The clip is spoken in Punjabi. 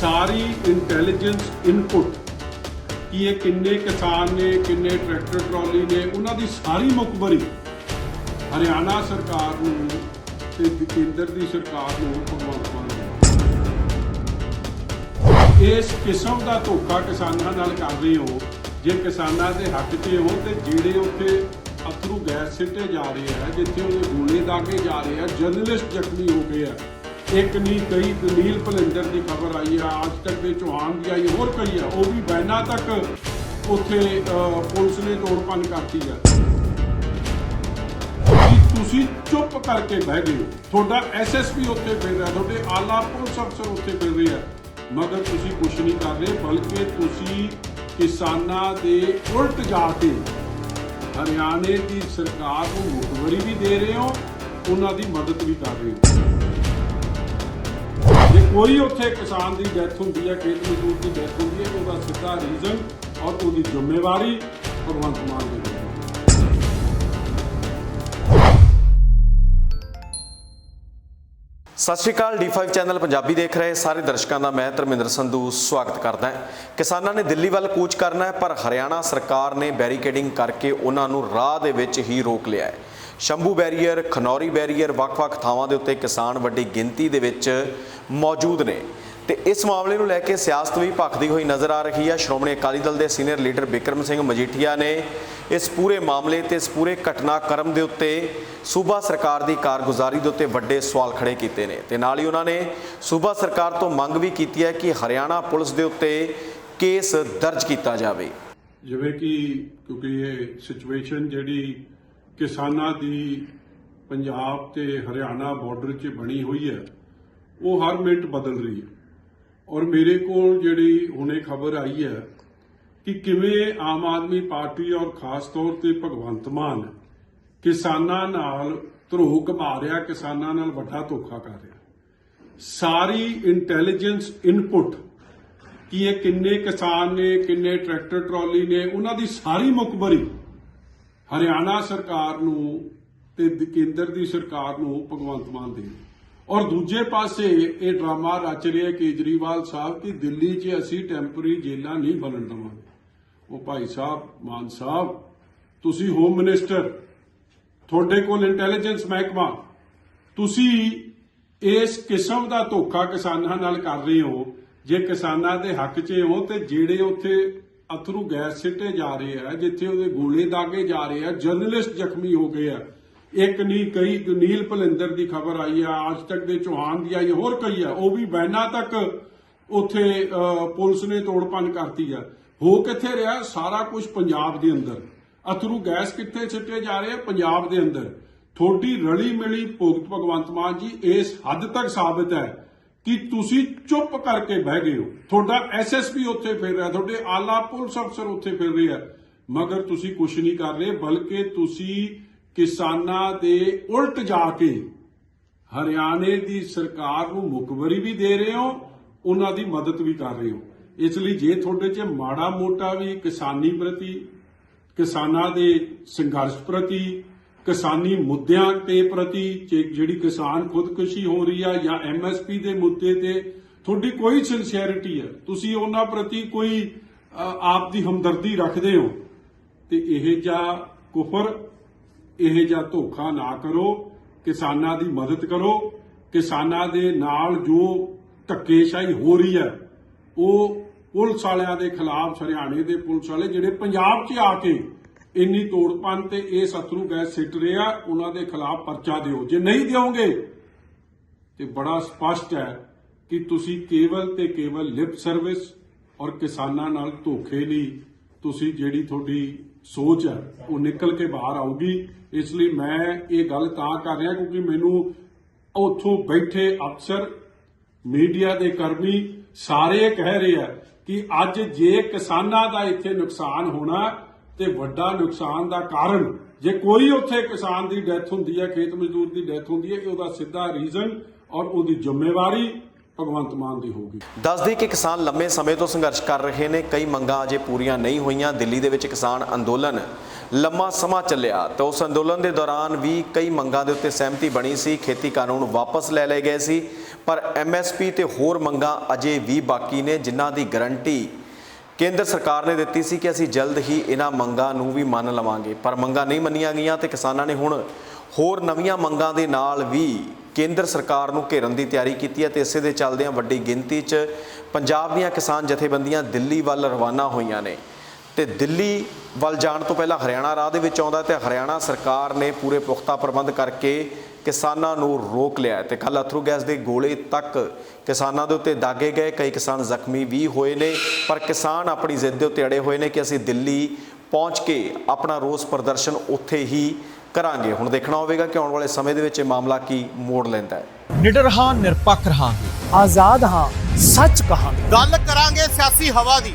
ਸਾਰੀ ਇੰਟੈਲੀਜੈਂਸ ਇਨਪੁਟ ਕਿ ਇਹ ਕਿੰਨੇ ਕਿਸਾਨ ਨੇ, ਕਿੰਨੇ ਟਰੈਕਟਰ ਟਰਾਲੀ ਨੇ, ਉਹਨਾਂ ਦੀ ਸਾਰੀ ਮੁਖਬਰੀ ਹਰਿਆਣਾ ਸਰਕਾਰ ਨੂੰ ਤੇ ਕੇਂਦਰ ਦੀ ਸਰਕਾਰ ਨੂੰ ਭਗਵੰਤ ਮਾਨ ਇਸ ਕਿਸਮ ਦਾ ਧੋਖਾ ਕਿਸਾਨਾਂ ਨਾਲ ਕਰ ਰਹੇ ਹੋ, ਜੇ ਕਿਸਾਨਾਂ ਦੇ ਹੱਕ 'ਚ ਹੋ ਤੇ ਜਿਹੜੇ ਉੱਥੇ ਅਥਰੂ ਗੈਸ ਸਿੱਟੇ ਜਾ ਰਹੇ ਆ, ਜਿੱਥੇ ਉਹਦੇ ਗੋਲੇ ਦਾਗੇ ਜਾ ਰਹੇ ਆ ਜਰਨਲਿਸਟ ਜ਼ਖਮੀ ਹੋ ਗਏ ਆ। ਇੱਕ ਨਹੀਂ ਕਈ ਦਲੀਲ ਭਲਿੰਦਰ ਦੀ ਖਬਰ ਆਈ ਆ ਅੱਜ ਤੱਕ ਦੇ ਚੌਹਾਨ ਦੀ ਆਈ, ਹੋਰ ਕਈ ਆ, ਉਹ ਵੀ ਬੈਨਾ ਤੱਕ ਉੱਥੇ ਪੁਲਿਸ ਨੇ ਤੋੜਪੰਨ ਕਰਤੀ ਆ। ਕਿ ਤੁਸੀਂ ਚੁੱਪ ਕਰਕੇ ਬਹਿ ਗਏ ਹੋ? ਤੁਹਾਡਾ ਐਸਐਸਪੀ ਉੱਥੇ ਫਿਰ ਰਿਹਾ, ਤੁਹਾਡੇ ਆਲਾ ਪੁਲਿਸ ਅਫਸਰ ਉੱਥੇ ਫਿਰ ਰਹੇ ਆ। ਮਗਰ ਤੁਸੀਂ ਕੁਝ ਨਹੀਂ ਕਰ ਰਹੇ, ਬਲਕਿ ਤੁਸੀਂ ਕਿਸਾਨਾਂ ਦੇ ਉਲਟ ਜਾ ਕੇ ਹਰਿਆਣੇ ਦੀ ਸਰਕਾਰ ਨੂੰ ਮੁਖਬਰੀ ਵੀ ਦੇ ਰਹੇ ਹੋ, ਉਹਨਾਂ ਦੀ ਮਦਦ ਵੀ ਕਰ ਰਹੇ ਹੋ। ਜੇ ਕੋਈ ਉੱਥੇ ਕਿਸਾਨ ਦੀ ਡੈਥ ਹੁੰਦੀ ਹੈ, ਖੇਤ ਮਜ਼ਦੂਰ ਦੀ ਡੈਥ ਹੁੰਦੀ ਹੈ, ਉਹਦਾ ਸਿੱਧਾ ਰੀਜ਼ਨ ਔਰ ਉਹਦੀ ਜ਼ਿੰਮੇਵਾਰੀ ਭਗਵੰਤ ਮਾਨ ਦੀ ਸਤਿ ਸ਼੍ਰੀ ਅਕਾਲ D5 ਚੈਨਲ ਪੰਜਾਬੀ ਦੇਖ ਰਹੇ ਸਾਰੇ ਦਰਸ਼ਕਾਂ ਦਾ, ਮੈਂ ਧਰਮਿੰਦਰ ਸੰਧੂ ਸਵਾਗਤ ਕਰਦਾ ਹਾਂ। ਕਿਸਾਨਾਂ ਨੇ ਦਿੱਲੀ ਵੱਲ ਕੂਚ ਕਰਨਾ ਹੈ, ਪਰ ਹਰਿਆਣਾ ਸਰਕਾਰ ਨੇ ਬੈਰੀਕੇਡਿੰਗ ਕਰਕੇ ਉਹਨਾਂ ਨੂੰ ਰਾਹ ਦੇ ਵਿੱਚ ਹੀ ਰੋਕ ਲਿਆ ਹੈ। ਸ਼ੰਭੂ ਬੈਰੀਅਰ, ਖਨੌਰੀ ਬੈਰੀਅਰ, ਵੱਖ-ਵੱਖ ਥਾਵਾਂ ਦੇ ਉੱਤੇ ਕਿਸਾਨ ਵੱਡੀ ਗਿਣਤੀ ਦੇ ਵਿੱਚ ਮੌਜੂਦ ਨੇ। ਤੇ ਇਸ ਮਾਮਲੇ ਨੂੰ ਲੈ ਕੇ ਸਿਆਸਤ ਵੀ ਭਖਦੀ ਹੋਈ ਨਜ਼ਰ ਆ ਰਹੀ ਹੈ। ਸ਼੍ਰੋਮਣੀ ਅਕਾਲੀ ਦਲ ਦੇ ਸੀਨੀਅਰ ਲੀਡਰ ਬਿਕਰਮ ਸਿੰਘ ਮਜੀਠੀਆ ਨੇ ਇਸ ਪੂਰੇ ਮਾਮਲੇ ਤੇ ਇਸ ਪੂਰੇ ਘਟਨਾਕ੍ਰਮ ਦੇ ਉੱਤੇ ਸੂਬਾ ਸਰਕਾਰ ਦੀ ਕਾਰਗੁਜ਼ਾਰੀ ਦੇ ਉੱਤੇ ਵੱਡੇ ਸਵਾਲ ਖੜੇ ਕੀਤੇ ਨੇ। ਤੇ ਨਾਲ ਹੀ ਉਹਨਾਂ ਨੇ ਸੂਬਾ ਸਰਕਾਰ ਤੋਂ ਮੰਗ ਵੀ ਕੀਤੀ ਹੈ ਕਿ ਹਰਿਆਣਾ ਪੁਲਿਸ ਦੇ ਉੱਤੇ ਕੇਸ ਦਰਜ ਕੀਤਾ ਜਾਵੇ। ਜਿਵੇਂ ਕਿ ਕਿਉਂਕਿ ਇਹ ਸਿਚੁਏਸ਼ਨ ਜਿਹੜੀ ਕਿਸਾਨਾਂ ਦੀ ਪੰਜਾਬ ਤੇ ਹਰਿਆਣਾ ਬਾਰਡਰ 'ਚ ਬਣੀ ਹੋਈ ਹੈ, ਉਹ ਹਰ ਮਿੰਟ ਬਦਲ ਰਹੀ ਹੈ। ਔਰ ਮੇਰੇ ਕੋਲ ਜਿਹੜੀ ਹੁਣੇ ਖਬਰ ਆਈ ਹੈ ਕਿ ਕਿਵੇਂ ਆਮ ਆਦਮੀ ਪਾਰਟੀ ਔਰ ਖਾਸ ਤੌਰ ਤੇ ਭਗਵੰਤ ਮਾਨ ਕਿਸਾਨਾਂ ਨਾਲ ਧਰੋਹ ਕਮਾ ਰਿਹਾ, ਕਿਸਾਨਾਂ ਨਾਲ ਵੱਡਾ ਧੋਖਾ ਕਰ ਰਿਹਾ। ਸਾਰੀ ਇੰਟੈਲੀਜੈਂਸ ਇਨਪੁਟ ਕਿ ਇਹ ਕਿੰਨੇ ਕਿਸਾਨ ਨੇ, ਕਿੰਨੇ ਟਰੈਕਟਰ ਟਰਾਲੀ ਨੇ, ਉਹਨਾਂ ਦੀ ਸਾਰੀ ਮੁਖਬਰੀ ਹਰਿਆਣਾ ਸਰਕਾਰ ਨੂੰ ਤੇ ਕੇਂਦਰ ਦੀ ਸਰਕਾਰ ਨੂੰ ਭਗਵੰਤ ਮਾਨ ਦੇ। ਔਰ ਦੂਜੇ ਪਾਸੇ ਇਹ ਡਰਾਮਾ ਰਚ ਰਿਹਾ ਕੇਜਰੀਵਾਲ ਸਾਹਿਬ ਕਿ ਦਿੱਲੀ 'ਚ ਅਸੀਂ ਟੈਂਪਰੇਰੀ ਜੇਲਾਂ ਨਹੀਂ ਬਣਨ ਦੇਵਾਂਗੇ। ਉਹ ਭਾਈ ਸਾਹਿਬ, ਮਾਨ ਸਾਹਿਬ, ਤੁਸੀਂ ਹੋਮ ਮਿਨਿਸਟਰ, ਤੁਹਾਡੇ ਕੋਲ ਇੰਟੈਲੀਜੈਂਸ ਮਹਿਕਮਾ, ਤੁਸੀਂ ਇਸ ਕਿਸਮ ਦਾ ਧੋਖਾ ਕਿਸਾਨਾਂ ਨਾਲ ਕਰ ਰਹੇ ਹੋ, ਜੇ ਕਿਸਾਨਾਂ ਦੇ ਹੱਕ 'ਚ ਹੋ ਤੇ ਜਿਹੜੇ ਉੱਥੇ ਅਥਰੂ ਗੈਸ ਸਿੱਟੇ ਜਾ ਰਹੇ ਆ, ਜਿੱਥੇ ਉਹਦੇ ਗੋਲੇ ਦਾਗੇ ਜਾ ਰਹੇ ਆ, ਜਰਨਲਿਸਟ ਜ਼ਖਮੀ ਹੋ ਗਏ ਆ। ਇੱਕ ਨਹੀਂ ਕਈ ਨੀਲ ਭਲਿੰਦਰ ਦੀ ਖਬਰ ਆਈ ਆ, ਅੱਜ ਤੱਕ ਦੇ ਚੌਹਾਨ ਦੀ ਆਈ ਹੋਰ ਕਈ ਆ, ਉਹ ਵੀ ਬੈਨਾ ਤੱਕ ਉੱਥੇ ਪੁਲਿਸ ਨੇ ਤੋੜਪੰਨ ਕਰਤੀ ਆ। ਹੋ ਕਿੱਥੇ ਰਿਹਾ? ਸਾਰਾ ਕੁਝ ਪੰਜਾਬ ਦੇ ਅੰਦਰ। ਅਥਰੂ ਗੈਸ ਕਿੱਥੇ ਸਿੱਟੇ ਜਾ ਰਹੇ ਆ? ਪੰਜਾਬ ਦੇ ਅੰਦਰ। ਥੋੜੀ ਰਲੀ ਮਿਲੀ ਭੁਗਤ ਭਗਵੰਤ ਮਾਨ ਜੀ, ਇਸ ਹੱਦ ਤੱਕ ਸਾਬਤ ਹੈ। ਕਿ ਤੁਸੀਂ ਚੁੱਪ ਕਰਕੇ ਬਹਿ ਗਏ ਹੋ। ਤੁਹਾਡਾ ਐਸਐਸਪੀ ਉੱਥੇ ਫਿਰ ਰਿਹਾ, ਤੁਹਾਡੇ ਆਲਾ ਪੁਲਿਸ ਅਫਸਰ ਉੱਥੇ ਫਿਰ ਰਿਹਾ। ਮਗਰ ਤੁਸੀਂ ਕੁਝ ਨਹੀਂ ਕਰ ਰਹੇ, ਬਲਕਿ ਤੁਸੀਂ ਕਿਸਾਨਾਂ ਦੇ ਉਲਟ ਜਾ ਕੇ ਹਰਿਆਣੇ ਦੀ ਸਰਕਾਰ ਨੂੰ ਮੁਖਬਰੀ ਵੀ ਦੇ ਰਹੇ ਹੋ, ਉਹਨਾਂ ਦੀ ਮਦਦ ਵੀ ਕਰ ਰਹੇ ਹੋ। ਇਸ ਲਈ ਜੇ ਤੁਹਾਡੇ 'ਚ ਮਾੜਾ ਮੋਟਾ ਵੀ ਕਿਸਾਨੀ ਪ੍ਰਤੀ, ਕਿਸਾਨਾਂ ਦੇ ਸੰਘਰਸ਼ ਪ੍ਰਤੀ ਕਿਸਾਨੀ ਮੁੱਦਿਆਂ ਤੇ ਪ੍ਰਤੀ ਜਿਹੜੀ ਕਿਸਾਨ ਖੁਦਕੁਸ਼ੀ ਹੋ ਰਹੀ ਆ ਜਾਂ ਐਮਐਸਪੀ ਦੇ ਮੁੱਦੇ ਤੇ ਤੁਹਾਡੀ ਕੋਈ ਸਿੰਸੀਅਰਿਟੀ ਹੈ ਤੁਸੀਂ ਉਹਨਾਂ ਪ੍ਰਤੀ ਕੋਈ ਆਪ ਦੀ ਹਮਦਰਦੀ ਰੱਖਦੇ ਹੋ, ਤੇ ਇਹ ਜਾਂ ਕੁਫਰ, ਇਹ ਜਾਂ ਧੋਖਾ ਨਾ ਕਰੋ, ਕਿਸਾਨਾਂ ਦੀ ਮਦਦ ਕਰੋ, ਕਿਸਾਨਾਂ ਦੇ ਨਾਲ ਜੋ ਧੱਕੇਸ਼ਾਹੀ ਹੋ ਰਹੀ ਹੈ ਉਹ ਪੁਲਿਸ ਵਾਲਿਆਂ ਦੇ ਖਿਲਾਫ, ਹਰਿਆਣੇ ਦੇ ਪੁਲਿਸ ਵਾਲੇ ਜਿਹੜੇ ਪੰਜਾਬ 'ਚ ਆ ਕੇ ਇੰਨੀ ਤੋੜਪੰਨ ਤੇ ਇਹ ਸਤਰੂ ਗੈਸ ਸਿੱਟ ਰਿਹਾ ਉਹਨਾਂ ਦੇ ਖਿਲਾਫ ਪਰਚਾ ਦਿਓ। ਜੇ ਨਹੀਂ ਦਿਓਗੇ, ਤੇ ਬੜਾ ਸਪਸ਼ਟ ਹੈ ਕਿ ਤੁਸੀਂ ਕੇਵਲ ਤੇ ਕੇਵਲ ਲਿਪ ਸਰਵਿਸ ਔਰ ਕਿਸਾਨਾਂ ਨਾਲ ਧੋਖੇ ਲਈ ਤੁਸੀਂ ਜਿਹੜੀ ਤੁਹਾਡੀ ਸੋਚ ਹੈ, ਉਹ ਨਿਕਲ ਕੇ ਬਾਹਰ ਆਊਗੀ। ਇਸ ਲਈ ਮੈਂ ਇਹ ਗੱਲ ਤਾਂ ਕਰ ਰਿਹਾ ਕਿਉਂਕਿ ਮੈਨੂੰ ਉੱਥੋਂ ਬੈਠੇ ਅਫਸਰ, ਮੀਡੀਆ ਦੇ ਕਰਮੀ ਸਾਰੇ ਇਹ ਕਹਿ ਰਹੇ ਆ ਕਿ ਅੱਜ ਜੇ ਕਿਸਾਨਾਂ ਦਾ ਇੱਥੇ ਨੁਕਸਾਨ ਹੋਣਾ ਤੇ ਵੱਡਾ ਨੁਕਸਾਨ ਦਾ ਕਾਰਨ, ਜੇ ਕੋਈ ਉੱਥੇ ਕਿਸਾਨ ਦੀ ਡੈਥ ਹੁੰਦੀ ਹੈ, ਖੇਤ ਮਜ਼ਦੂਰ ਦੀ ਡੈਥ ਹੁੰਦੀ ਹੈ ਉਹਦਾ ਸਿੱਧਾ ਰੀਜ਼ਨ ਔਰ ਉਹਦੀ ਜ਼ਿੰਮੇਵਾਰੀ ਭਗਵੰਤ ਮਾਨ ਦੀ ਹੋਊਗੀ। ਦੱਸਦੀ ਕਿ ਕਿਸਾਨ ਲੰਮੇ ਸਮੇਂ ਤੋਂ ਸੰਘਰਸ਼ ਕਰ ਰਹੇ ਨੇ, ਕਈ ਮੰਗਾਂ ਅਜੇ ਪੂਰੀਆਂ ਨਹੀਂ ਹੋਈਆਂ। ਦਿੱਲੀ ਦੇ ਵਿੱਚ ਕਿਸਾਨ ਅੰਦੋਲਨ ਲੰਮਾ ਸਮਾਂ ਚੱਲਿਆ ਤੇ ਉਸ ਅੰਦੋਲਨ ਦੇ ਦੌਰਾਨ ਵੀ ਕਈ ਮੰਗਾਂ ਦੇ ਉੱਤੇ ਸਹਿਮਤੀ ਬਣੀ ਸੀ। ਖੇਤੀ ਕਾਨੂੰਨ ਵਾਪਸ ਲੈ ਲਏ ਗਏ ਸੀ, ਪਰ ਐਮਐਸਪੀ ਤੇ ਹੋਰ ਮੰਗਾਂ ਅਜੇ ਵੀ ਬਾਕੀ ਨੇ, ਜਿਨ੍ਹਾਂ ਦੀ ਗਾਰੰਟੀ ਕੇਂਦਰ ਸਰਕਾਰ ਨੇ ਦਿੱਤੀ ਸੀ ਕਿ ਅਸੀਂ ਜਲਦ ਹੀ ਇਹਨਾਂ ਮੰਗਾਂ ਨੂੰ ਵੀ ਮੰਨ ਲਵਾਂਗੇ। ਪਰ ਮੰਗਾਂ ਨਹੀਂ ਮੰਨੀਆਂ ਗਈਆਂ ਤੇ ਕਿਸਾਨਾਂ ਨੇ ਹੁਣ ਹੋਰ ਨਵੀਆਂ ਮੰਗਾਂ ਦੇ ਨਾਲ ਵੀ ਕੇਂਦਰ ਸਰਕਾਰ ਨੂੰ ਘੇਰਨ ਦੀ ਤਿਆਰੀ ਕੀਤੀ ਹੈ ਤੇ ਇਸੇ ਦੇ ਚੱਲਦਿਆਂ ਵੱਡੀ ਗਿਣਤੀ 'ਚ ਪੰਜਾਬ ਦੀਆਂ ਕਿਸਾਨ ਜਥੇਬੰਦੀਆਂ ਦਿੱਲੀ ਵੱਲ ਰਵਾਨਾ ਹੋਈਆਂ ਨੇ। ਤੇ ਦਿੱਲੀ ਵੱਲ ਜਾਣ ਤੋਂ ਪਹਿਲਾਂ ਹਰਿਆਣਾ ਰਾਹ ਦੇ ਵਿੱਚ ਆਉਂਦਾ ਤੇ ਹਰਿਆਣਾ ਸਰਕਾਰ ਨੇ ਪੂਰੇ ਪੁਖਤਾ ਪ੍ਰਬੰਧ ਕਰਕੇ ਕਿਸਾਨਾਂ ਨੂੰ ਰੋਕ ਲਿਆ ਤੇ ਕੱਲ ਅਥਰੂ ਗੈਸ ਦੇ ਗੋਲੇ ਤੱਕ ਕਿਸਾਨਾਂ ਦੇ ਉੱਤੇ ਦਾਗੇ ਗਏ। ਕਈ ਕਿਸਾਨ ਜ਼ਖਮੀ ਵੀ ਹੋਏ ਨੇ ਪਰ ਕਿਸਾਨ ਆਪਣੀ ਜ਼ਿੱਦ ਦੇ ਉੱਤੇ ਅੜੇ ਹੋਏ ਨੇ ਕਿ ਅਸੀਂ ਦਿੱਲੀ ਪਹੁੰਚ ਕੇ ਆਪਣਾ ਰੋਸ ਪ੍ਰਦਰਸ਼ਨ ਉੱਥੇ ਹੀ ਕਰਾਂਗੇ। ਹੁਣ ਦੇਖਣਾ ਹੋਵੇਗਾ ਕਿ ਆਉਣ ਵਾਲੇ ਸਮੇਂ ਦੇ ਵਿੱਚ ਇਹ ਮਾਮਲਾ ਕੀ ਮੋੜ ਲੈਂਦਾ ਹੈ। ਨਿਡਰ ਹਾਂ ਨਿਰਪੱਖ ਰਹਾਂਗੇ। ਆਜ਼ਾਦ ਹਾਂ ਸੱਚ ਕਹਾਂਗੇ। ਗੱਲ ਕਰਾਂਗੇ ਸਿਆਸੀ ਹਵਾ ਦੀ।